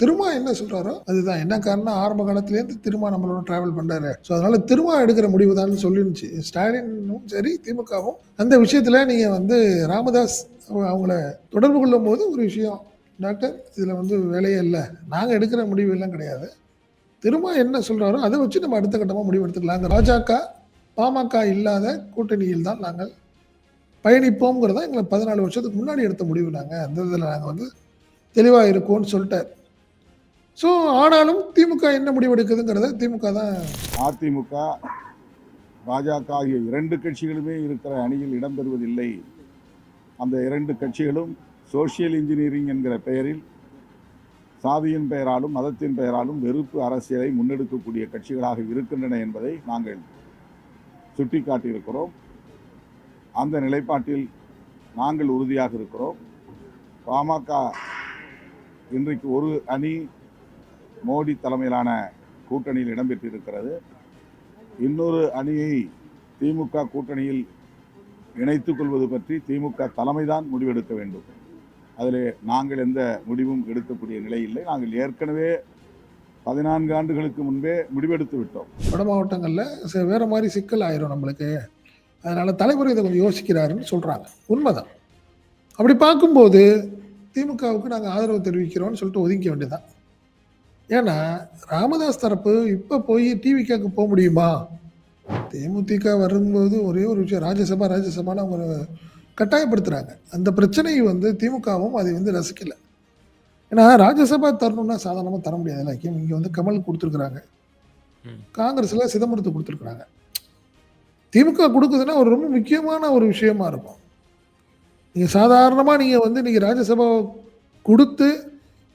திருமா என்ன சொல்றாரோ அதுதான். என்ன காரணம் ஆரம்ப காலத்திலேருந்து திருமா நம்மளோட டிராவல் பண்றாரு. ஸோ அதனால திருமா எடுக்கிற முடிவு தான் சொல்லிருந்துச்சு. ஸ்டாலினும் சரி திமுகவும். அந்த விஷயத்துல நீங்க வந்து ராமதாஸ் அவங்கள தொடர்பு கொள்ளும் போது ஒரு விஷயம். டாக்டர் இதுல வந்து வேலையே இல்லை. நாங்க எடுக்கிற முடிவு எல்லாம் கிடையாது. திருமா என்ன சொல்றாரோ அதை வச்சு நம்ம அடுத்த கட்டமா முடிவு எடுத்துக்கலாங்க பாஜக பாமக இல்லாத கூட்டணியில் தான் நாங்கள் பயணிப்போங்கிறதா எங்களை பதினாலு வருஷத்துக்கு முன்னாடி எடுத்த முடிவு நாங்கள் அந்த இதில் நாங்கள் வந்து தெளிவாக இருக்கோம்னு சொல்லிட்டார். ஸோ ஆனாலும் திமுக என்ன முடிவெடுக்குதுங்கிறத திமுக தான் அதிமுக பாஜக ஆகிய இரண்டு கட்சிகளுமே இருக்கிற அணியில் இடம்பெறுவதில்லை அந்த இரண்டு கட்சிகளும் சோஷியல் இன்ஜினியரிங் என்கிற பெயரில் சாதியின் பெயராலும் மதத்தின் பெயராலும் வெறுப்பு அரசியலை முன்னெடுக்கக்கூடிய கட்சிகளாக இருக்கின்றன என்பதை நாங்கள் சுட்டிக்காட்டியிருக்கிறோம். அந்த நிலைப்பாட்டில் நாங்கள் உறுதியாக இருக்கிறோம். பாமக இன்றைக்கு ஒரு அணி மோடி தலைமையிலான கூட்டணியில் இடம்பெற்றிருக்கிறது. இன்னொரு அணியை திமுக கூட்டணியில் இணைத்துக் கொள்வது பற்றி திமுக தலைமைதான் முடிவெடுக்க வேண்டும். அதில் நாங்கள் எந்த முடிவும் எடுக்கக்கூடிய நிலை இல்லை. நாங்கள் ஏற்கனவே பதினான்கு ஆண்டுகளுக்கு முன்பே முடிவெடுத்து விட்டோம். வட மாவட்டங்களில் வேற மாதிரி சிக்கல் ஆயிரும் நம்மளுக்கு. அதனால தலைவர் இதை கொஞ்சம் யோசிக்கிறாருன்னு சொல்றாங்க. உண்மைதான். அப்படி பார்க்கும்போது திமுகவுக்கு நாங்கள் ஆதரவு தெரிவிக்கிறோம்னு சொல்லிட்டு ஒதுக்க வேண்டியதுதான். ஏன்னா ராமதாஸ் தரப்பு இப்போ போய் டிவிக்காக்கு போக முடியுமா? தேமுதிக வரும்போது ஒரே ஒரு விஷயம் ராஜ்யசபா ராஜ்யசபான்னு அவங்க கட்டாயப்படுத்துறாங்க. அந்த பிரச்சனையை வந்து திமுகவும் அதை வந்து ரசிக்கல. ஏன்னா ராஜ்யசபா தரணும்னா சாதாரணமாக தர முடியாதுல்ல இங்கே வந்து கமல் கொடுத்துருக்குறாங்க. காங்கிரஸ்ல சிதம்பரத்தை கொடுத்துருக்குறாங்க. திமுக கொடுக்குதுன்னா ஒரு ரொம்ப முக்கியமான ஒரு விஷயமா இருக்கும். நீங்க சாதாரணமா நீங்க வந்து நீங்க ராஜ்யசபா கொடுத்து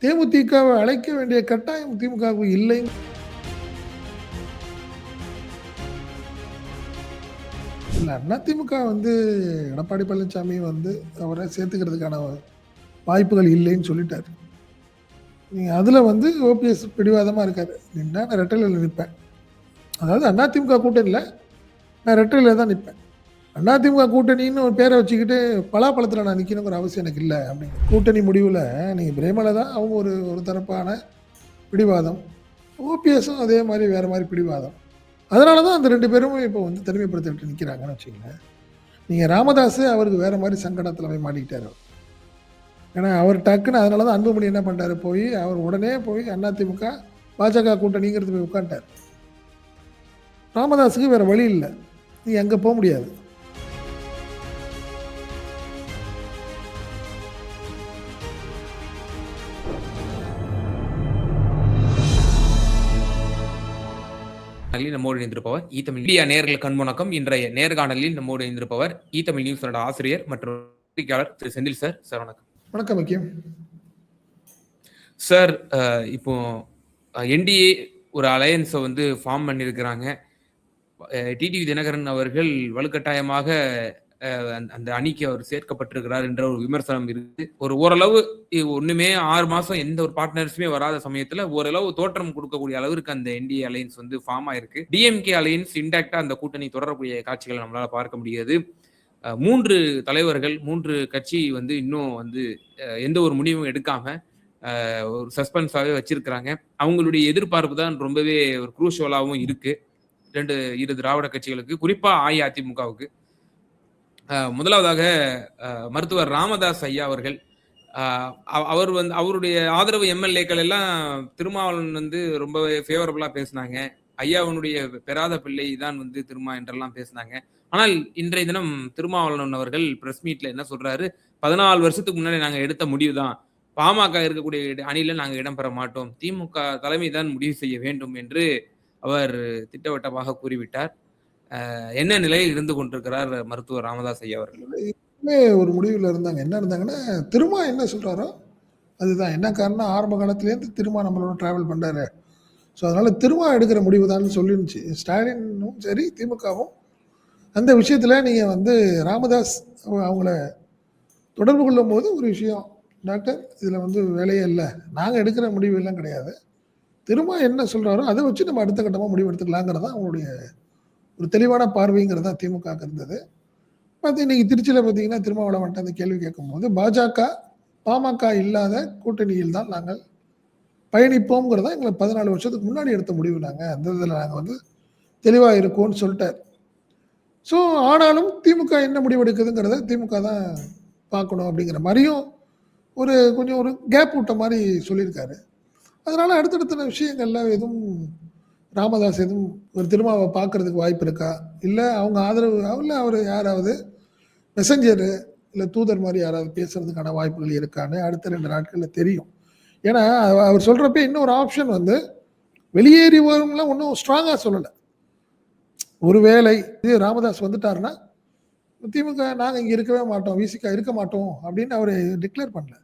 தேமுதிகவை அழைக்க வேண்டிய கட்டாயம் திமுகவுக்கு இல்லை. இல்லை அண்ணா திமுக வந்து எடப்பாடி பழனிசாமி வந்து அவரை சேர்த்துக்கிறதுக்கான வாய்ப்புகள் இல்லைன்னு சொல்லிட்டார். நீங்கள் அதில் வந்து ஓபிஎஸ் பிடிவாதமாக இருக்கார். நின்னா நான் ரெட்டலையில் நிற்பேன் அதாவது அதிமுக கூட்டணியில் நான் ரெட்டலையில் தான் நிற்பேன் அதிமுக கூட்டணின்னு ஒரு பேரை வச்சுக்கிட்டு பலாப்பழத்தில் நான் நிற்கணுங்கிற அவசியம் எனக்கு இல்லை அப்படிங்கிற கூட்டணி முடிவில் நீங்கள் பிரேமலை தான் அவங்க ஒரு ஒரு தரப்பான பிடிவாதம். ஓபிஎஸும் அதே மாதிரி வேறு மாதிரி பிடிவாதம். அதனால தான் அந்த ரெண்டு பேரும் இப்போ வந்து தனிமைப்படுத்திட்டு நிற்கிறாங்கன்னு வச்சுக்கோங்க நீங்கள் ராமதாஸ் அவருக்கு வேறு மாதிரி சங்கடத்தில் போய் மாட்டிக்கிட்டார். அவர். ஏன்னா அவர் டக்குன்னு அதனால தான் அன்புமணி என்ன பண்ணிட்டாரு போய் அவர் உடனே போய் அதிமுக பாஜக கூட்டணிங்கிறது போய் உட்காந்துட்டார். ராமதாஸுக்கு வேறு வழி இல்லை. நீ அங்கே போக முடியாது. நம்மோடு இணைந்திருப்பவர் ஈ தமிழ் இந்தியா நேர்கள் கண்முணக்கம் இன்றைய நேர்காணலில் நம்மோடு இணைந்திருப்பவர் ஈ தமிழ் நியூஸ் ஆசிரியர் மற்றும் பத்திரிகையாளர் திரு செந்தில் சார். சார் வணக்கம். வணக்கம் முக்கியம் சார் இப்போ என்டிஏ ஒரு அலையன்ஸை வந்து ஃபார்ம் பண்ணியிருக்கிறாங்க. டிடிவி தினகரன் அவர்கள் வலுக்கட்டாயமாக அந்த- அணிக்கு அவர் சேர்க்கப்பட்டிருக்கிறார் என்ற ஒரு விமர்சனம் இருக்கு. ஒரு ஓரளவு ஒண்ணுமே ஆறு மாசம் எந்த ஒரு பார்ட்னர்ஸுமே வராத சமயத்துல ஓரளவு தோற்றம் கொடுக்கக்கூடிய அளவிற்கு அந்த என்டிஏ அலையன்ஸ் வந்து ஃபார்ம் ஆயிருக்கு. டிஎம்கே அலையன்ஸ் இன்டாக்டா அந்த கூட்டணி தொடரக்கூடிய காட்சிகளை நம்மளால பார்க்க முடியாது. மூன்று தலைவர்கள் மூன்று கட்சி வந்து இன்னும் வந்து எந்த ஒரு முடிவும் எடுக்காம ஒரு சஸ்பென்ஸாகவே வச்சிருக்கிறாங்க. அவங்களுடைய எதிர்பார்ப்பு தான் ரொம்பவே ஒரு குரூஷியலாகவும் இருக்கு. ரெண்டு இரு திராவிட கட்சிகளுக்கு குறிப்பா அஇஅதிமுகவுக்கு. முதலாவதாக மருத்துவர் ராமதாஸ் ஐயா அவர்கள் அவர் வந்து அவருடைய ஆதரவு எம்எல்ஏக்கள் எல்லாம் திருமாவளவன் வந்து ரொம்பவே ஃபேவரபுளா பேசினாங்க. ஐயாவனுடைய பெறாத பிள்ளை தான் வந்து திருமா என்றெல்லாம் பேசினாங்க. ஆனால் இன்றைய தினம் திருமாவளவன் அவர்கள் பிரஸ் மீட்ல என்ன சொல்றாரு? பதினாலு வருஷத்துக்கு முன்னாடி நாங்க எடுத்த முடிவு தான். பாமக இருக்கக்கூடிய இட- அணியில நாங்க இடம்பெற மாட்டோம். திமுக தலைமை தான் முடிவு செய்ய வேண்டும் என்று அவர் திட்டவட்டமாக கூறிவிட்டார். என்ன நிலையில் இருந்து கொண்டிருக்கிறார் மருத்துவர் ராமதாஸ் ஐயா அவர்கள்? ஒரு முடிவில் இருந்தாங்க. என்ன இருந்தாங்கன்னா திருமா என்ன சொல்றாரோ அதுதான். என்ன காரணம் ஆரம்ப காலத்திலேருந்து திருமா நம்மளோட டிராவல் பண்ணுறாரு ஸோ அதனால திருமா எடுக்கிற முடிவு தான் சொல்லிருந்துச்சு. ஸ்டாலினும் சரி திமுகவும். அந்த விஷயத்தில் நீங்கள் வந்து ராமதாஸ் அவங்கள தொடர்பு கொள்ளும் போது ஒரு விஷயம். டாக்டர் இதில் வந்து வேலையே இல்லை. நாங்கள் எடுக்கிற முடிவு எல்லாம் கிடையாது. திரும்ப என்ன சொல்கிறாரோ அதை வச்சு நம்ம அடுத்த கட்டமாக முடிவு எடுத்துக்கலாங்கிறது தான் அவங்களுடைய ஒரு தெளிவான பார்வைங்கிறது தான் திமுக இருந்தது. பார்த்து இன்னைக்கு திருச்சியில் பார்த்தீங்கன்னா திருமாவளவன்ட்ட அந்த கேள்வி கேட்கும்போது பாஜக பாமக இல்லாத கூட்டணியில் தான் நாங்கள் அந்த கேள்வி கேட்கும்போது பாஜக பாமக இல்லாத கூட்டணியில் தான் நாங்கள் பயணிப்போங்கிறத எங்களை பதினாலு வருஷத்துக்கு முன்னாடி எடுத்த முடிவு. நாங்கள் அந்த இதில் நாங்கள் வந்து தெளிவாக இருக்கோம்னு சொல்லிட்டார். ஸோ ஆனாலும் திமுக என்ன முடிவெடுக்குதுங்கிறத திமுக தான் பார்க்கணும் அப்படிங்கிற மாதிரியும் ஒரு கொஞ்சம் ஒரு கேப் விட்ட மாதிரி சொல்லியிருக்காரு. அதனால் அடுத்தடுத்த விஷயங்கள்ல எதுவும் ராமதாஸ் எதுவும் ஒரு திருமாவை பார்க்கறதுக்கு வாய்ப்பு இருக்கா? இல்லை அவங்க ஆதரவு இல்லை அவர் யாராவது மெசஞ்சரு இல்லை தூதர் மாதிரி யாராவது பேசுறதுக்கான வாய்ப்புகள் இருக்கான்னு அடுத்த ரெண்டு நாட்களில் தெரியும். ஏன்னா அவ- அவர் சொல்றப்ப இன்னொரு ஆப்ஷன் வந்து வெளியேறி வரும்லாம் ஒன்றும் ஸ்ட்ராங்காக சொல்லலை. ஒருவேளை இது ராமதாஸ் வந்துட்டாருன்னா திமுக நாங்கள் இங்கே இருக்கவே மாட்டோம் விசிகா இருக்க மாட்டோம் அப்படின்னு அவர் டிக்ளேர் பண்ணல.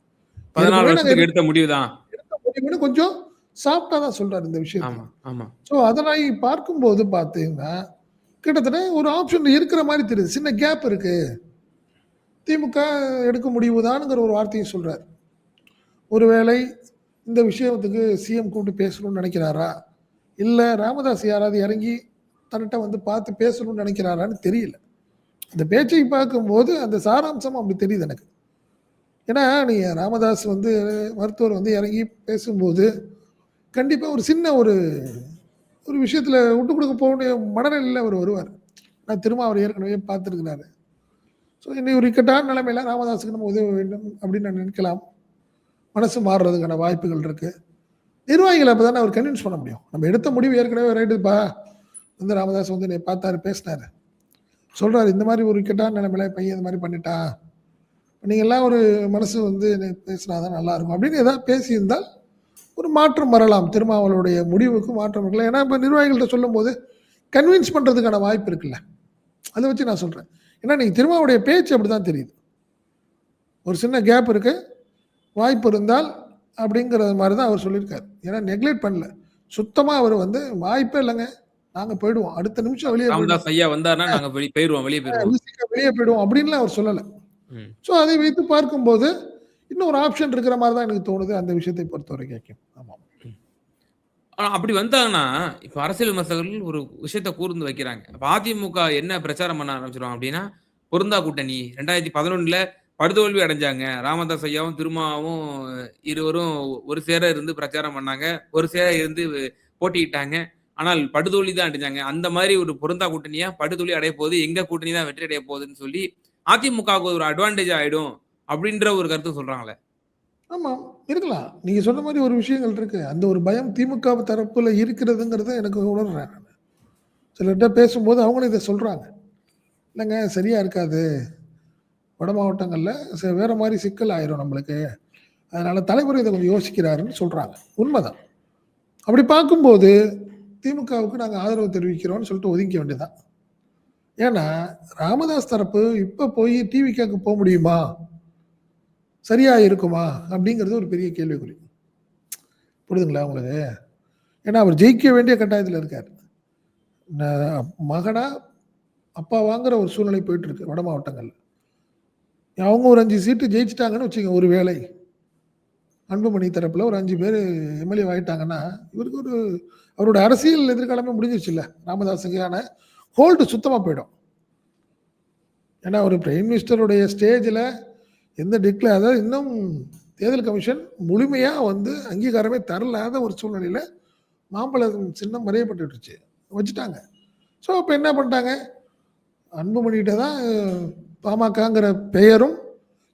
பதினாலு ஏற்கனவே நாங்க வருஷத்துக்கு எடுத்த முடியும்னு கொஞ்சம் சாஃப்டா தான் சொல்றாரு இந்த ஆமா ஸோ அதனை பார்க்கும்போது பார்த்தீங்கன்னா கிட்டத்தட்ட ஒரு ஆப்ஷன் இருக்கிற மாதிரி தெரியுது. சின்ன கேப் இருக்கு. திமுக எடுக்க முடிவுதானுங்கிற ஒரு வார்த்தையும் சொல்றாரு. ஒருவேளை இந்த விஷயத்துக்கு சிஎம் கூப்பிட்டு பேசணும்னு நினைக்கிறாரா? இல்லை ராமதாஸ் யாராவது இறங்கி தன்னிட்ட வந்து பார்த்து பேசணும்னு நினைக்கிறாரான்னு தெரியல. அந்த பேச்சை பார்க்கும்போது அந்த சாராம்சம் அப்படி தெரியுது எனக்கு. ஏன்னா நீ ராமதாஸ் வந்து மருத்துவர் வந்து இறங்கி பேசும்போது கண்டிப்பாக ஒரு சின்ன ஒரு ஒரு விஷயத்தில் விட்டு கொடுக்க போக வேண்டிய மனநிலையில் அவர் வருவார். நான் திரும்ப அவர் ஏற்கனவே பார்த்துருக்கிறாரு. ஸோ இன்னும் ஒரு இக்கட்டான நிலைமையில ராமதாஸுக்கு நம்ம உதவ வேண்டும் அப்படின்னு நான் நினைக்கலாம். மனசு மாறுறதுக்கான வாய்ப்புகள் இருக்குது நிர்வாகிகளை அப்போ தானே அவர் கன்வின்ஸ் பண்ண முடியும். நம்ம எடுத்த முடிவு ஏற்கனவே ரைட்டுப்பா வந்து ராமதாஸ் வந்து என்னை பார்த்தாரு பேசினார். சொல்கிறார் இந்த மாதிரி ஒரு இக்கட்டான நிலைமையில பையன் இந்த மாதிரி பண்ணிட்டா நீங்கள் எல்லாம் ஒரு மனசு வந்து என்னை பேசினாதான் நல்லா இருக்கும். அப்படின்னு ஏதாவது பேசியிருந்தால் ஒரு மாற்றம் வரலாம். திருமாவளுடைய முடிவுக்கு மாற்றம் இருக்கலாம் ஏன்னா இப்போ நிர்வாகிகள்கிட்ட சொல்லும் போது கன்வின்ஸ் பண்ணுறதுக்கான வாய்ப்பு இருக்குல்ல. அதை வச்சு நான் சொல்கிறேன் ஏன்னா நீங்கள் திருமாவுடைய பேச்சு அப்படி தான் தெரியுது. ஒரு சின்ன கேப் இருக்கு. வாய்ப்பு இருந்தால் அப்படிங்கிறது மாதிரி தான் அவர் சொல்லியிருக்காரு. ஏன்னா நெக்லெக்ட் பண்ணல. சுத்தமாக அவர் வந்து வாய்ப்பே இல்லைங்க. நாங்கள் போயிடுவோம். அடுத்த நிமிஷம் வெளியே போயிடுவோம். ஐயா வந்தாருன்னா நாங்க வெளி- போயிருவோம் வெளியே போயிருவோம் விசிக வெளியே போயிடுவோம் அப்படின்லாம் அவர் சொல்லலை. ஸோ அதை வைத்து பார்க்கும்போது இன்னும் ஒரு ஆப்ஷன் இருக்கிற மாதிரி தான் எனக்கு தோணுது அந்த விஷயத்தை பொறுத்த வரைக்கும் ஆமாம் ஆனால் அப்படி வந்தாங்கன்னா இப்போ அரசியல் விமர்சகர்கள் ஒரு விஷயத்த கூர்ந்து வைக்கிறாங்க. இப்போ அதிமுக என்ன பிரச்சாரம் பண்ண ஆரம்பிச்சிருவாங்க அப்படின்னா பொருந்தா கூட்டணி. ரெண்டாயிரத்தி பதினொன்றில் படுதோல்வி அடைஞ்சாங்க. ராமதாஸ் ஐயாவும் திருமாவும் இருவரும் ஒரு சேர இருந்து பிரச்சாரம் பண்ணாங்க. ஒரு சேர இருந்து போட்டிக்கிட்டாங்க ஆனால் படுதோல்வி தான் அடைஞ்சாங்க. அந்த மாதிரி ஒரு பொருந்தா கூட்டணியா படுதோல்வி அடைய போகுது. எங்க கூட்டணி தான் வெற்றி அடைய போகுதுன்னு சொல்லி அதிமுகவுக்கு ஒரு அட்வான்டேஜ் ஆயிடும். அப்படின்ற ஒரு கருத்து சொல்றாங்களே. ஆமாம் இருக்கலாம். நீங்கள் சொன்ன மாதிரி ஒரு விஷயங்கள் இருக்கு. அந்த ஒரு பயம் திமுக தரப்பில் இருக்கிறதுங்கிறத எனக்கு உணர்றேன் நான். சிலர்கிட்ட பேசும்போது அவங்களும் இதை சொல்கிறாங்க இல்லைங்க சரியாக இருக்காது. வட மாவட்டங்களில் ச- வேறு மாதிரி சிக்கல் ஆயிரும் நம்மளுக்கு. அதனால் தலைவர் இதை கொஞ்சம் யோசிக்கிறாருன்னு சொல்கிறாங்க உண்மைதான். அப்படி பார்க்கும்போது திமுகவுக்கு நாங்கள் ஆதரவு தெரிவிக்கிறோம்னு சொல்லிட்டு ஒதுக்க வேண்டியதுதான். ஏன்னா ராமதாஸ் தரப்பு இப்போ போய் டிவிக்காக்கு போக முடியுமா? சரியாக இருக்குமா அப்படிங்கிறது ஒரு பெரிய கேள்விக்குறி. புரியுதுங்களா உங்களுக்கு? ஏன்னா அவர் ஜெயிக்க வேண்டிய கட்டாயத்தில் இருக்கார். மகனா அப்பா வாங்குற ஒரு சூழ்நிலை போயிட்டுருக்கு வட மாவட்டங்களில். அவங்க ஒரு அஞ்சு சீட்டு ஜெயிச்சிட்டாங்கன்னு வச்சுக்கோங்க ஒரு வேலை அன்புமணி தரப்பில் ஒரு அஞ்சு பேர் எம்எல்ஏ ஆகிட்டாங்கன்னா இவருக்கு ஒரு அவரோட அரசியல் எதிர்காலமே முடிஞ்சிருச்சுல்ல. ராமதாஸுக்கான ஹோல்டு சுத்தமாக போயிடும். ஏன்னா ஒரு பிரைம் மினிஸ்டருடைய ஸ்டேஜில் எந்த டிக்ளேர் அதாவது இன்னும் தேர்தல் கமிஷன் முழுமையாக வந்து அங்கீகாரமே தரலாத ஒரு சூழ்நிலையில் மாம்பழம் சின்னம் மறையப்பட்டுருச்சு வச்சுட்டாங்க. ஸோ அப்போ என்ன பண்ணிட்டாங்க? அன்புமணிகிட்ட தான் பாமகங்கிற பெயரும்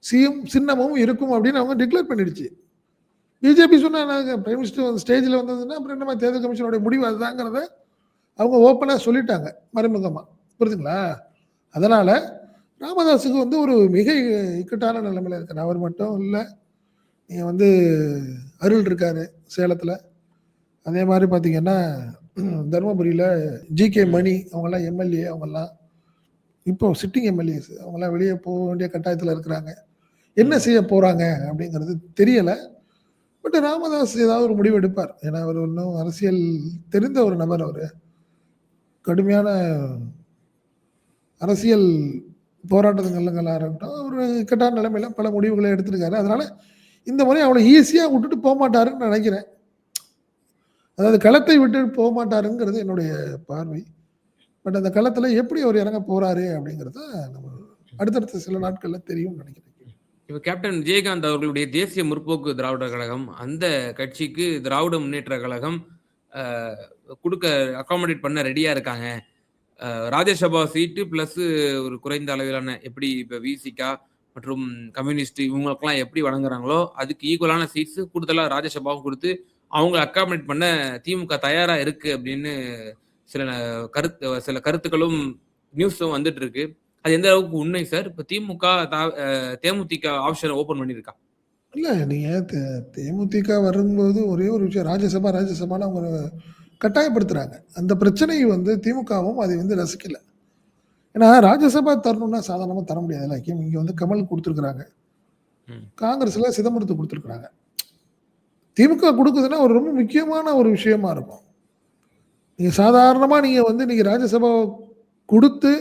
சிஎம் சின்னமும் இருக்கும் அப்படின்னு அவங்க டிக்ளேர் பண்ணிடுச்சு. பிஜேபி சொன்னாங்க பிரைம் மினிஸ்டர் வந்து ஸ்டேஜில் வந்ததுன்னா அப்புறம் என்னமா தேர்தல் கமிஷனோட முடிவு அதுதாங்கிறத அவங்க ஓப்பனாக சொல்லிட்டாங்க மறைமுகமாக புரியுதுங்களா அதனால் ராமதாஸுக்கு வந்து ஒரு மிக இக்கட்டான நிலைமையில் இருக்கார். அவர் மட்டும் இல்லை நீங்கள் வந்து அருள் இருக்காரு சேலத்தில். அதே மாதிரி பார்த்தீங்கன்னா தருமபுரியில் ஜிகே மணி அவங்கெல்லாம் எம்எல்ஏ அவங்கெல்லாம். இப்போ சிட்டிங் எம்எல்ஏஸ் அவங்கெல்லாம் வெளியே போக வேண்டிய கட்டாயத்தில் இருக்கிறாங்க. என்ன செய்ய போகிறாங்க அப்படிங்கிறது தெரியலை. பட் ராமதாஸ் ஏதாவது ஒரு முடிவு எடுப்பார். ஏன்னா அவர் இன்னும் அரசியல் தெரிந்த ஒரு நபர் அவர். கடுமையான அரசியல் போராட்டங்களாக இருக்கட்டும் ஒரு இக்கட்டான நிலைமையில பல முடிவுகளை எடுத்திருக்காரு. அதனால இந்த முறை அவ்வளோ ஈஸியாக விட்டுட்டு போக மாட்டாருன்னு நினைக்கிறேன். அதாவது களத்தை விட்டு போக மாட்டாருங்கிறது என்னுடைய பார்வை. பட் அந்த களத்தில் எப்படி அவர் இறங்க போறாரு அப்படிங்கிறத நம்ம அடுத்தடுத்த சில நாட்களில் தெரியும்னு நினைக்கிறேன். இப்போ கேப்டன் விஜயகாந்த் அவர்களுடைய தேசிய முற்போக்கு திராவிடர் கழகம் அந்த கட்சிக்கு திராவிட முன்னேற்ற கழகம் கொடுக்க அகாமடேட் பண்ண ரெடியா இருக்காங்க. ராஜ்யசபா சீட்டு பிளஸ் ஒரு குறைந்த அளவிலான எப்படி இப்ப விசிகா மற்றும் கம்யூனிஸ்ட் இவங்களுக்கெல்லாம் எப்படி வழங்குறாங்களோ அதுக்கு ஈக்குவலான சீட்ஸ் கூடுதலா ராஜ்யசபாவும் கொடுத்து அவங்க அக்காமடேட் பண்ண திமுக தயாரா இருக்கு அப்படின்னு சில கருத்து சில கருத்துக்களும் நியூஸும் வந்துட்டு இருக்கு. அது எந்த அளவுக்கு உண்மை சார் இப்ப திமுக தா- தேமுதிக ஆப்ஷன் ஓபன் பண்ணிருக்கா இல்லை நீங்கள் தேமுதிக வரும்போது ஒரே ஒரு விஷயம் ராஜ்யசபா ராஜ்யசபான்னு அவங்க கட்டாயப்படுத்துகிறாங்க அந்த பிரச்சனை வந்து திமுகவும் அதை வந்து ரசிக்கல. ஏன்னா ராஜ்யசபா தரணும்னா சாதாரணமாக தர முடியாதுல்ல இங்கே வந்து கமல் கொடுத்துருக்குறாங்க. காங்கிரஸில் சிதம்பரத்துக்கு கொடுத்துருக்குறாங்க. திமுக கொடுக்குதுன்னா ஒரு ரொம்ப முக்கியமான ஒரு விஷயமா இருக்கும். நீங்கள் சாதாரணமாக நீங்கள் வந்து நீங்கள் ராஜ்யசபா கொடுத்து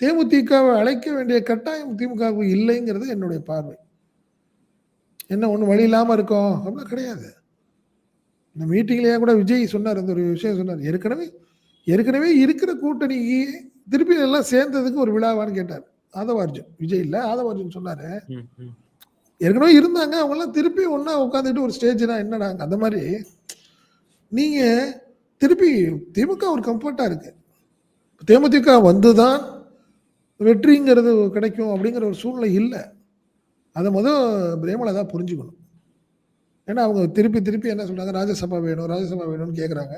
தேமுதிகவை அழைக்க வேண்டிய கட்டாயம் திமுகவுக்கு இல்லைங்கிறது என்னுடைய பார்வை. என்ன ஒன்றும் வழி இல்லாமல் இருக்கோம்? அப்படிலாம் கிடையாது. இந்த மீட்டிங்லேயே கூட விஜய் சொன்னார் இந்த ஒரு விஷயம் சொன்னார். ஏற்கனவே ஏற்கனவே இருக்கிற கூட்டணி திருப்பி எல்லாம் சேர்ந்ததுக்கு ஒரு விழாவான்னு கேட்டார். ஆதவார்ஜுன் விஜய் இல்லை ஆதவார்ஜுன் சொன்னார். ஏற்கனவே இருந்தாங்க அவங்கெல்லாம் திருப்பி ஒன்றா உட்காந்துட்டு ஒரு ஸ்டேஜ்னா என்னடா அந்த மாதிரி. நீங்கள் திருப்பி திமுக ஒரு கம்ஃபர்ட்டாக இருக்கு. தேமுதிக வந்து தான் வெற்றிங்கிறது கிடைக்கும் அப்படிங்கிற ஒரு சூழ்நிலை இல்லை. அதை முதல் பிரேமலதா புரிஞ்சுக்கணும். ஏன்னா அவங்க திருப்பி திருப்பி என்ன சொல்றாங்க ராஜ்யசபா வேணும் ராஜ்யசபா வேணும்னு கேட்குறாங்க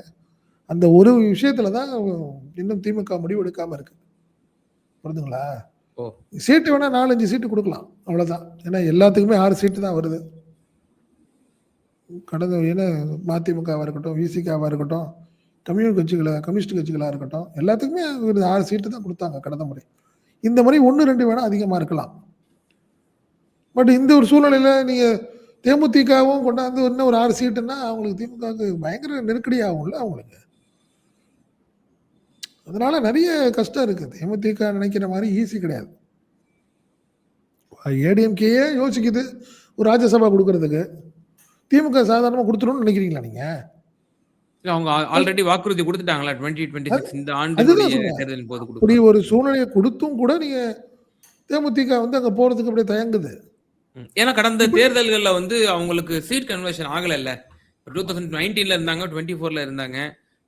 அந்த ஒரு விஷயத்துல தான் இன்னும் திமுக முடிவு எடுக்காம இருக்கு. புரிதுங்களா. சீட்டு வேணா நாலஞ்சு சீட்டு கொடுக்கலாம் அவ்வளவுதான். ஏன்னா எல்லாத்துக்குமே ஆறு சீட்டு தான் வருது. கடந்த ஏன்னா மதிமுகவாக இருக்கட்டும் விசிகாவாக இருக்கட்டும் கம்யூனிஸ்ட் கட்சிகளை கம்யூனிஸ்ட் கட்சிகளாக இருக்கட்டும் எல்லாத்துக்குமே ஒரு ஆறு சீட்டு தான் கொடுத்தாங்க கடந்த முறை. இந்த முறை ஒன்று ரெண்டு வேணா அதிகமாக இருக்கலாம். பட் இந்த ஒரு சூழ்நிலையில் நீங்கள் தேமுதிகவும் கொண்டாந்து இன்னும் ஒரு ஆறு சீட்டுன்னா அவங்களுக்கு திமுகவுக்கு பயங்கர நெருக்கடி ஆகும்ல அவங்களுக்கு. அதனால நிறைய கஷ்டம் இருக்கு. தேமுதிக நினைக்கிற மாதிரி ஈஸி கிடையாது. ஏடிஎம்கேயே யோசிக்குது. ஒரு ராஜ்யசபா கொடுக்கறதுக்கு. திமுக சாதாரணமாக கொடுத்துரும்னு நினைக்கிறீங்களா நீங்க? அவங்க ஆல்ரெடி வாக்குறுதி கொடுத்துட்டாங்களா? டுவெண்ட்டி டுவெண்ட்டி சிக்ஸ் இந்த அதுதான் ஆண்டு சொல்றேன். தேர்தலின் போது அப்படி கொடுக்கும் ஒரு சூழ்நிலையை கொடுத்தும் கூட நீங்க தேமுதிக வந்து அங்க போறதுக்கு அப்படியே தயங்குது. ஏன்னா கடந்த தேர்தல்கள்ல வந்து அவங்களுக்கு சீட் கன்வர்ஷன் ஆகல இல்ல டூ தௌசண்ட் நைன்டீன்ல இருந்தாங்க டுவெண்ட்டி ஃபோர்ல இருந்தாங்க.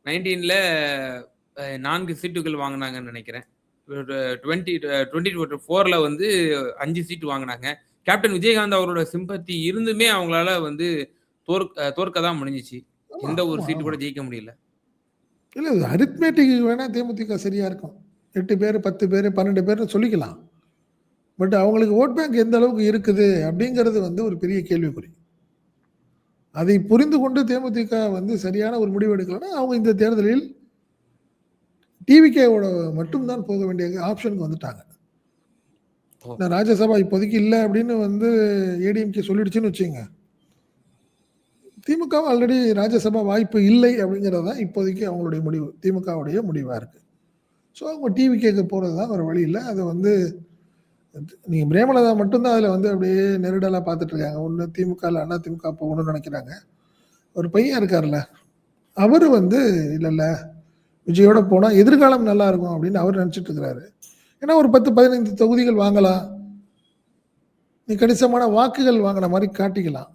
நைன்டீன்ல நான்கு சீட்டுகள் வாங்கினாங்கன்னு நினைக்கிறேன். டுவெண்ட்டி டுவெண்ட்டி ஃபோர்ல வந்து அஞ்சு சீட்டு வாங்கினாங்க. கேப்டன் விஜயகாந்த் அவரோட சிம்பத்தி இருந்துமே அவங்களால வந்து தோற்க தோற்க தான் முடிஞ்சிச்சு. எந்த ஒரு சீட்டு. கூட ஜெயிக்க முடியல. இல்ல அரித்மேட்டிக் வேணா தேமுதிக சரியா இருக்கும். எட்டு பேர் பத்து பேர் பன்னெண்டு பேர்னு சொல்லிக்கலாம். பட் அவங்களுக்கு ஓட் பேங்க் எந்த அளவுக்கு இருக்குது அப்படிங்கிறது வந்து ஒரு பெரிய கேள்விக்குறி. அதை புரிந்து கொண்டு தேமுதிக வந்து சரியான ஒரு முடிவு எடுக்கலைன்னா அவங்க இந்த தேர்தலில் டிவிகேவோட மட்டும்தான் போக வேண்டிய ஆப்ஷனுக்கு வந்துட்டாங்க. நான் ராஜ்யசபா இப்போதைக்கு இல்லை அப்படின்னு வந்து ஏடிஎம்கே சொல்லிடுச்சுன்னு வச்சுங்க. திமுக ஆல்ரெடி ராஜ்யசபா வாய்ப்பு இல்லை அப்படிங்கிறது தான் இப்போதைக்கு அவங்களுடைய முடிவு. திமுகவுடைய முடிவாக இருக்கு. ஸோ அவங்க டிவி கேட்க போகிறது தான் ஒரு வழி இல்லை. அது வந்து நீங்கள் பிரேமலதா மட்டும்தான் அதில் வந்து அப்படியே நெருடலாக பார்த்துட்டு இருக்காங்க ஒன்று திமுகவில் அண்ணா திமுக போகணும்னு நினைக்கிறாங்க. ஒரு பையன் இருக்கார்ல அவர் வந்து இல்லை இல்லை விஜயோட போனால் எதிர்காலம் நல்லா இருக்கும் அப்படின்னு அவர் நினச்சிட்டு இருக்கிறாரு ஏன்னா ஒரு பத்து பதினைந்து தொகுதிகள் வாங்கலாம். நீ கணிசமான வாக்குகள் வாங்கின மாதிரி காட்டிக்கலாம்.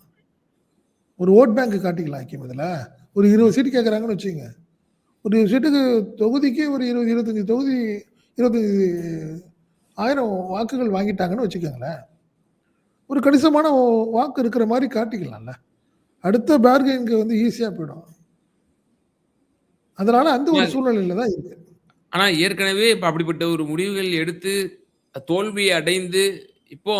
ஒரு ஓட் பேங்க் காட்டிக்கலாம் ஐக்கியம் இதில். ஒரு இருபது சீட்டு கேட்குறாங்கன்னு வச்சுங்க ஒரு இருபது சீட்டுக்கு தொகுதிக்கு ஒரு இருபது இருபத்தஞ்சி தொகுதி இருபத்தஞ்சி ஆயிரம் வாக்குகள் வாங்கிட்டாங்கன்னு வச்சுக்கோங்களேன். ஒரு கணிசமான வாக்கு இருக்கிற மாதிரி காட்டிக்கலாம்ல. அடுத்த பார்கெனுக்கு வந்து ஈஸியாக போயிடும். அதனால அந்த ஒரு சூழ்நிலையில தான் இருக்கு. ஆனா ஏற்கனவே இப்ப அப்படிப்பட்ட ஒரு முடிவுகள் எடுத்து தோல்வி அடைந்து இப்போ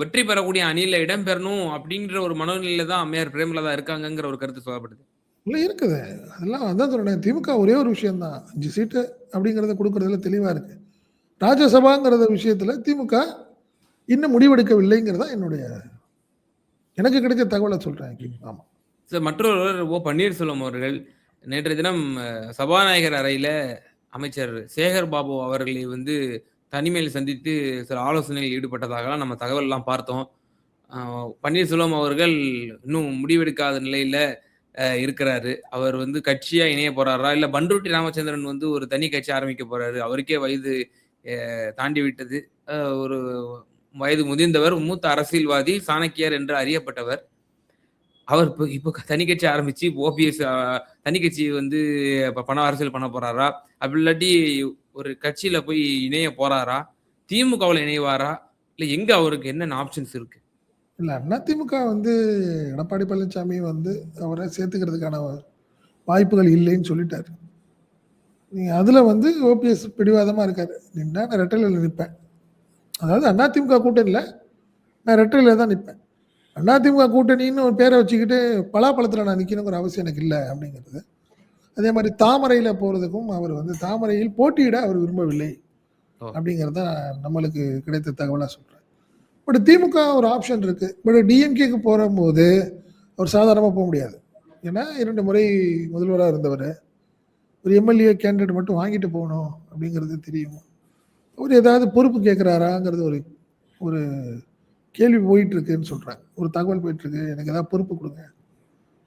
வெற்றி பெறக்கூடிய அணியில இடம் பெறணும் அப்படிங்கிற ஒரு மனநிலையில தான் அம்மையார் பிரேமலதா இருக்காங்கங்கிற ஒரு கருத்து சொல்லப்படுது. இல்லை இருக்குது. அதெல்லாம் அதான் சொல்றேன் திமுக ஒரே ஒரு விஷயம்தான். அஞ்சு சீட்டு அப்படிங்கிறத கொடுக்கறதுல தெளிவாக இருக்கு. ராஜ்யசபாங்கிறத விஷயத்துல திமுக இன்னும் முடிவெடுக்கவில்லைங்கிறதா என்னுடைய எனக்கு கிடைச்ச தகவலை சொல்றேன் ஆமா. சார் மற்றொருவர் ஓ பன்னீர்செல்வம் அவர்கள் நேற்றைய தினம் சபாநாயகர் அறையில அமைச்சர் சேகர் பாபு அவர்களை வந்து தனிமையில் சந்தித்து சில ஆலோசனையில் ஈடுபட்டதாகலாம் நம்ம தகவல் எல்லாம் பார்த்தோம் பன்னீர்செல்வம் அவர்கள் இன்னும் முடிவெடுக்காத நிலையில இருக்கிறாரு. அவர் வந்து கட்சியா இணைய போறாரா? இல்ல பண்ருட்டி ராமச்சந்திரன் வந்து ஒரு தனி கட்சி ஆரம்பிக்க போறாரு. அவருக்கே வயது தாண்டி விட்டது. ஒரு வயது முதிர்ந்தவர் மூத்த அரசியல்வாதி சாணக்கியர் என்று அறியப்பட்டவர். அவர் இப்போ இப்போ தனி கட்சி ஆரம்பிச்சு ஓபிஎஸ் தனி கட்சி வந்து இப்போ பண அரசியல் பண்ண போறாரா? அப்படி இல்லாட்டி ஒரு கட்சியில போய் இணைய போறாரா? திமுகவில் இணைவாரா? இல்லை எங்க அவருக்கு என்னென்ன ஆப்ஷன்ஸ் இருக்கு? இல்லை அதிமுக வந்து எடப்பாடி பழனிசாமி வந்து அவரை சேர்த்துக்கிறதுக்கான வாய்ப்புகள் இல்லைன்னு சொல்லிட்டாரு. நீங்கள் அதில் வந்து ஓபிஎஸ் பிடிவாதமாக இருக்காரு நின்னா நான் ரெட்டையில் நிற்பேன் அதாவது அதிமுக கூட்டணியில் நான் ரெட்டையில் தான் நிற்பேன் அதிமுக கூட்டணின்னு ஒரு பேரை வச்சுக்கிட்டு பலாப்பழத்தில் நான் நிற்கணுங்கிற அவசியம் எனக்கு இல்லை அப்படிங்கிறது. அதே மாதிரி தாமரையில் போகிறதுக்கும் அவர் வந்து தாமரையில் போட்டியிட அவர் விரும்பவில்லை. அப்படிங்கிறது தான் நம்மளுக்கு கிடைத்த தகவலாக சொல்கிறேன் பட் திமுக ஒரு ஆப்ஷன் இருக்குது பட் டிஎம்கேக்கு போகும்போது அவர் சாதாரணமாக போக முடியாது. ஏன்னா இரண்டு முறை முதல்வராக இருந்தவர். ஒரு எம்எல்ஏ கேண்டிடேட் மட்டும் வாங்கிட்டு போகணும் அப்படிங்கிறது தெரியும். அவர் ஏதாவது பொறுப்பு கேட்குறாராங்கிறது ஒரு ஒரு கேள்வி போயிட்டு இருக்குன்னு சொல்கிறாங்க ஒரு தகவல் போயிட்டு இருக்கு எனக்கு ஏதாவது பொறுப்பு கொடுங்க.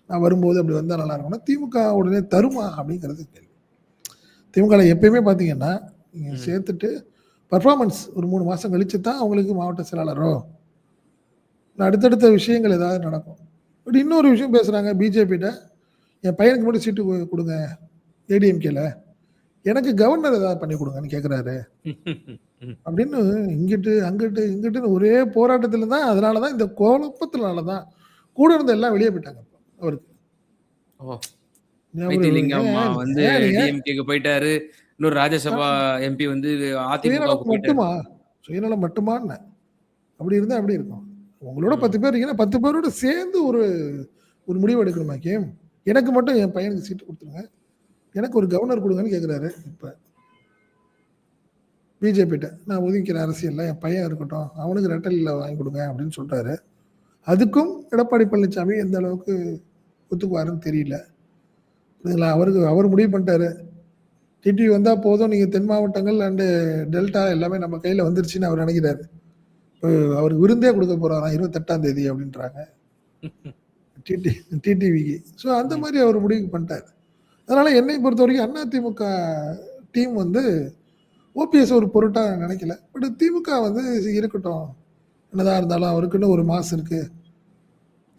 நான் வரும்போது அப்படி வந்தால் நல்லா இருக்கும்னா திமுக உடனே தருமா அப்படிங்கிறது கேள்வி. திமுக எப்பயுமே பார்த்தீங்கன்னா நீங்கள். சேர்த்துட்டு பர்ஃபார்மன்ஸ் ஒரு மூணு மாதம் கழிச்சு தான் அவங்களுக்கு மாவட்ட செயலாளரோ இல்லை அடுத்தடுத்த விஷயங்கள் ஏதாவது நடக்கும். பட் இன்னொரு விஷயம் பேசுகிறாங்க பிஜேபிகிட்ட என் பையனுக்கு மட்டும் சீட்டு கொடுங்க. ஏடிஎம்கேல எனக்கு கவர்னர் ஏதாவது பண்ணி கொடுங்கன்னு கேட்குறாரு அப்படின்னு இங்கிட்டு அங்கிட்டு இங்கிட்டுன்னு ஒரே போராட்டத்தில் தான் அதனால தான் இந்த குழப்பத்தினால தான் கூட இருந்த எல்லாம் வெளியே போயிட்டாங்க அவருக்கு. போயிட்டாரு. இன்னொரு ராஜ்யசபா எம்பி வந்து போயிட்டாரு. மட்டுமா? சுயநலம் மட்டுமான்னு. அப்படி இருந்தால் அப்படி இருக்கும்? உங்களோட பத்து பேர் இருக்கீங்கன்னா பத்து பேரோட சேர்ந்து ஒரு ஒரு முடிவு எடுக்கணுமா கேம்? எனக்கு மட்டும் என் பையனுக்கு சீட்டு கொடுத்துருங்க. எனக்கு ஒரு கவர்னர் கொடுங்கன்னு கேட்குறாரு இப்போ பிஜேபிட்ட நான் ஒதுக்கிற அரசியலில் என் பையன் இருக்கட்டும் அவனுக்கு ரெட்டலில் வாங்கி கொடுங்க அப்படின்னு சொல்கிறாரு அதுக்கும் எடப்பாடி பழனிசாமி எந்த அளவுக்கு ஒத்துக்குவாருன்னு தெரியல. புரியுதுங்களா அவருக்கு அவர் முடிவு பண்ணிட்டாரு. டிடி வந்தால் போதும் நீங்கள் தென் மாவட்டங்கள் அண்டு டெல்டா எல்லாமே நம்ம கையில் வந்துருச்சுன்னு அவர் நினைக்கிறாரு. இப்போ அவருக்கு விருந்தே கொடுக்க போகிறாராம் இருபத்தெட்டாம் தேதி அப்படின்றாங்க. டிடி டிடிவிக்கு ஸோ அந்த மாதிரி அவர் முடிவு பண்ணிட்டார். அதனால் என்னை பொறுத்த வரைக்கும் அதிமுக டீம் வந்து ஓபிஎஸ் ஒரு பொருட்டாக நினைக்கல. பட் திமுக வந்து இருக்கட்டும். என்னதான் இருந்தாலும் அவருக்குன்னு ஒரு மாசு இருக்குது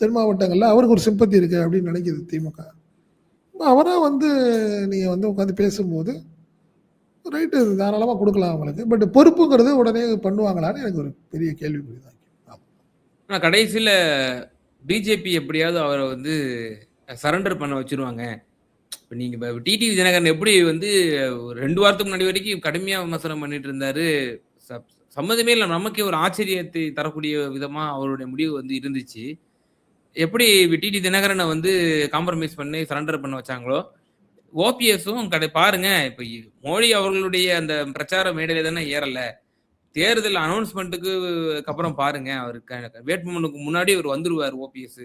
தென் மாவட்டங்களில் அவருக்கு ஒரு சிம்பத்தி இருக்குது அப்படின்னு நினைக்குது திமுக. அவராக வந்து நீங்கள் வந்து உட்காந்து பேசும்போது ரைட்டு தாராளமாக கொடுக்கலாம் அவங்களுக்கு. பட் பொறுப்புங்கிறது உடனே பண்ணுவாங்களான்னு எனக்கு ஒரு பெரிய கேள்விக்குறி தான். ஆனால் கடைசியில் பிஜேபி எப்படியாவது அவரை வந்து சரண்டர் பண்ண வச்சுருவாங்க. இப்போ நீங்கள் இப்போ டிடி விஜயநகரன் எப்படி வந்து ஒரு ரெண்டு வாரத்துக்கு முன்னாடி வரைக்கும் கடுமையாக விமர்சனம் பண்ணிட்டு இருந்தாரு ச- சம்மந்தமே இல்லை நமக்கே ஒரு ஆச்சரியத்தை தரக்கூடிய விதமாக அவருடைய முடிவு வந்து இருந்துச்சு. எப்படி டிடி தினகரனை வந்து காம்ப்ரமைஸ் பண்ணி சரண்டர் பண்ண வச்சாங்களோ ஓபிஎஸும் கடை பாருங்க இப்போ மோடி அவர்களுடைய அந்த பிரச்சார மேடையில தானே ஏறலை தேர்தல் அனௌன்ஸ்மெண்ட்டுக்கு அப்புறம் பாருங்க அவருக்கு வேட்புமனுக்கு முன்னாடி அவர் வந்துருவார் ஓபிஎஸ்.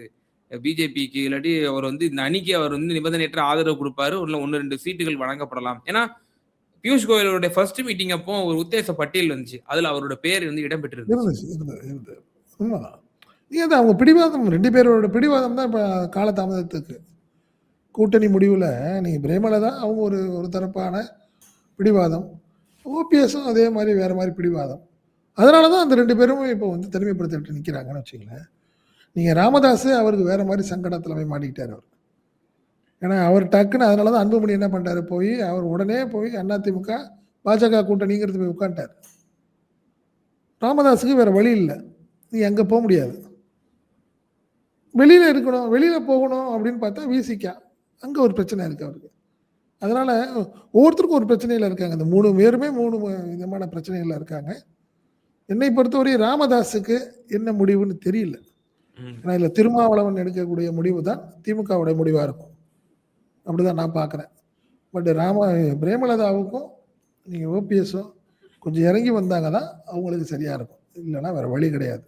பிஜேபிக்கு இல்லாட்டி அவர் வந்து இந்த அணிக்கு அவர் வந்து நிபந்தனையற்ற ஆதரவு கொடுப்பாரு. உள்ள ஒன்று ரெண்டு சீட்டுகள் வழங்கப்படலாம். ஏன்னா பியூஷ் கோயலோடைய ஃபர்ஸ்ட் மீட்டிங் அப்போ ஒரு உத்தேச பட்டியல் வந்துச்சு அதுல அவரோட பேர் வந்து இடம்பெற்றிருந்தது இருந்தது அவங்க பிடிவாதம் ரெண்டு பேரோட பிடிவாதம் தான் இப்போ காலதாமதத்துக்கு. கூட்டணி முடிவில் நீங்கள் தான் அவங்க ஒரு ஒரு தரப்பான பிடிவாதம். ஓபிஎஸும் அதே மாதிரி வேறு மாதிரி பிடிவாதம். அதனால தான் அந்த ரெண்டு பேரும் இப்போ வந்து தனிமைப்படுத்திட்டு நிற்கிறாங்கன்னு வச்சுங்களேன் நீங்கள் ராமதாஸ் அவருக்கு வேறு மாதிரி சங்கடத்தில் போய் மாட்டிக்கிட்டார் அவர். ஏன்னா அவர் டக்குன்னு அதனால தான் அன்புமணி என்ன பண்ணிட்டாரு போய் அவர் உடனே போய் அதிமுக பாஜக கூட்டணிங்கிறது போய் உட்காந்துட்டார் ராமதாஸுக்கு வேறு வழி இல்லை. நீ அங்கே போக முடியாது. வெளியில் இருக்கணும் வெளியில் போகணும் அப்படின்னு பார்த்தா விசிக்கா. அங்கே ஒரு பிரச்சனை இருக்குது அவருக்கு. அதனால் ஒவ்வொருத்தருக்கும் ஒரு பிரச்சனையில் இருக்காங்க. இந்த மூணு பேருமே மூணு விதமான பிரச்சனைகளில் இருக்காங்க. என்னை பொறுத்தவரை ராமதாஸுக்கு என்ன முடிவுன்னு தெரியல. ஏன்னா இதில் திருமாவளவன் எடுக்கக்கூடிய முடிவு தான் திமுகவுடைய முடிவாக இருக்கும். அப்படிதான் நான் பார்க்குறேன் பட் ராம பிரேமலதாவுக்கும் நீங்கள் ஓபிஎஸும் கொஞ்சம் இறங்கி வந்தாங்க தான் அவங்களுக்கு சரியாக இருக்கும். இல்லைன்னா வேறு வழி கிடையாது.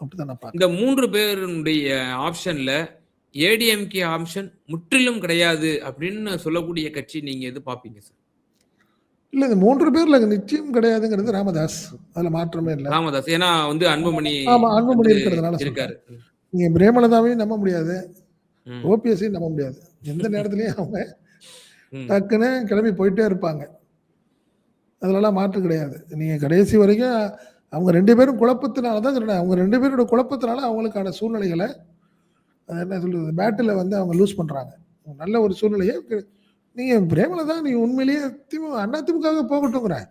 அப்படிதான் நான் பார்க்குறேன் இந்த மூன்று பேருடைய ஆப்ஷன்ல ஏடிஎம்கே ஆப்ஷன் முற்றிலும் கிடையாது அப்படின்னு சொல்லக்கூடிய கட்சி நீங்க எது பாப்பீங்க சார்? இல்லை இந்த மூன்று பேர்ல நிச்சயம் கிடையாதுங்கிறது ராமதாஸ். அதில் மாற்றமே இல்லை. ராமதாஸ். ஏன்னா வந்து அன்புமணி ஆமா அன்புமணி இருக்கிறதுனால இருக்காரு. நீங்கள் பிரேமலதாவையும் நம்ப முடியாது. ஓபிஎஸ்ஸையும் நம்ப முடியாது. எந்த நேரத்துலையும் அவங்க. டக்குன்னு கிளம்பி போயிட்டே இருப்பாங்க. அதுலலாம் மாற்று கிடையாது. நீங்கள் கடைசி வரைக்கும் அவங்க ரெண்டு பேரும் குழப்பத்தினால தான் சொல்றேன். அவங்க ரெண்டு பேரோட குழப்பத்தினால அவங்களுக்கான சூழ்நிலைகளை அது என்ன சொல்றது பேட்டில் வந்து அவங்க லூஸ் பண்ணுறாங்க நல்ல ஒரு சூழ்நிலையை நீங்கள் பிரேமலதா நீ உண்மையிலேயே திமுக அண்ணா திமுக போகட்டுங்கிறேன்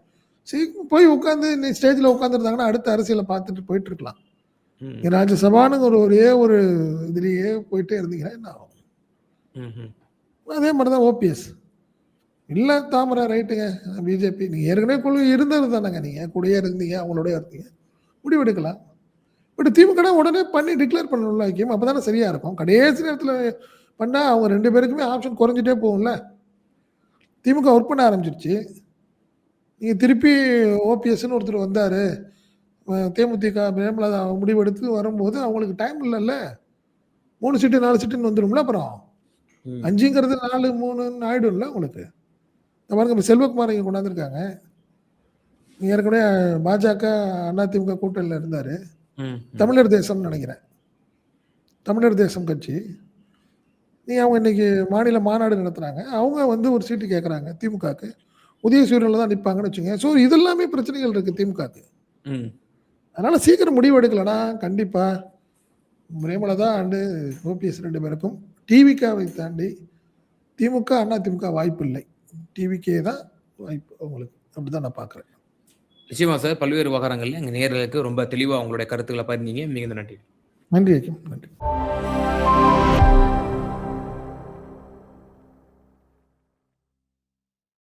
சீக்கிரம் போய் உட்காந்து நீ ஸ்டேஜில் உட்காந்துருந்தாங்கன்னா அடுத்த அரசியலை பார்த்துட்டு போயிட்டு இருக்கலாம் ம், நீ ராஜ்யசபான்னு ஒரு ஒரே ஒரு இதுலேயே போயிட்டே இருந்தீங்கன்னா என்ன ஆகும். அதே மாதிரி தான் ஓபிஎஸ். இல்லை தாமரை ரைட்டுங்க. பிஜேபி நீங்கள் ஏற்கனவே குழு இருந்தது தானேங்க. நீங்கள் கூடயே இருந்தீங்க அவங்களோடய இருந்தீங்க. முடிவெடுக்கலாம். பட் திமுக உடனே பண்ணி டிக்ளேர் பண்ணணும்ல ஐக்கியம். அப்போ தானே சரியாக இருக்கும். கடைசி நேரத்தில் பண்ணால் அவங்க ரெண்டு பேருக்குமே ஆப்ஷன் குறைஞ்சிட்டே போகும்ல. திமுக ஒர்க் பண்ண ஆரம்பிச்சிருச்சு. நீங்கள் திருப்பி ஓபிஎஸ்ன்னு ஒருத்தர் வந்தார். தேமுதிக பிரேமலதா முடிவெடுத்து வரும்போது அவங்களுக்கு டைம் இல்லைல்ல. மூணு சீட்டு நாலு சீட்டுன்னு வந்துடும்ல அப்புறம். அஞ்சுங்கிறது நாலு மூணுன்னு ஆயிடும்ல உங்களுக்கு. இந்த பாருங்க இப்போ செல்வகுமார் இங்கே கொண்டாந்துருக்காங்க. ஏற்கனவே பாஜக அதிமுக கூட்டணியில் இருந்தார். தமிழர் தேசம்னு நினைக்கிறேன். தமிழர் தேசம் கட்சி. நீ அவங்க இன்னைக்கு மாநில மாநாடு நடத்துகிறாங்க அவங்க வந்து ஒரு சீட்டு கேட்குறாங்க திமுகக்கு. உதயசூரியனில் தான் நிற்பாங்கன்னு வச்சுங்க. ஸோ இதெல்லாமே பிரச்சனைகள் இருக்குது திமுகக்கு. ம். அதனால் சீக்கிரம் முடிவு எடுக்கலனா கண்டிப்பாக பிரேமலதா அண்டு ஓபிஎஸ் ரெண்டு பேருக்கும் டிவிக்காவை தாண்டி திமுக அண்ணா திமுக வாய்ப்பு இல்லை டிவிக்கே தான் வாய்ப்பு அவங்களுக்கு. அப்படி தான் நான் பார்க்குறேன் நிச்சயமா சார் பல்வேறு விவகாரங்கள்ல எங்க நேயர்களுக்கு ரொம்ப தெளிவா உங்களுடைய கருத்துக்களை பகிர்ந்தீங்க. மிகுந்த நன்றி. நன்றி நன்றி.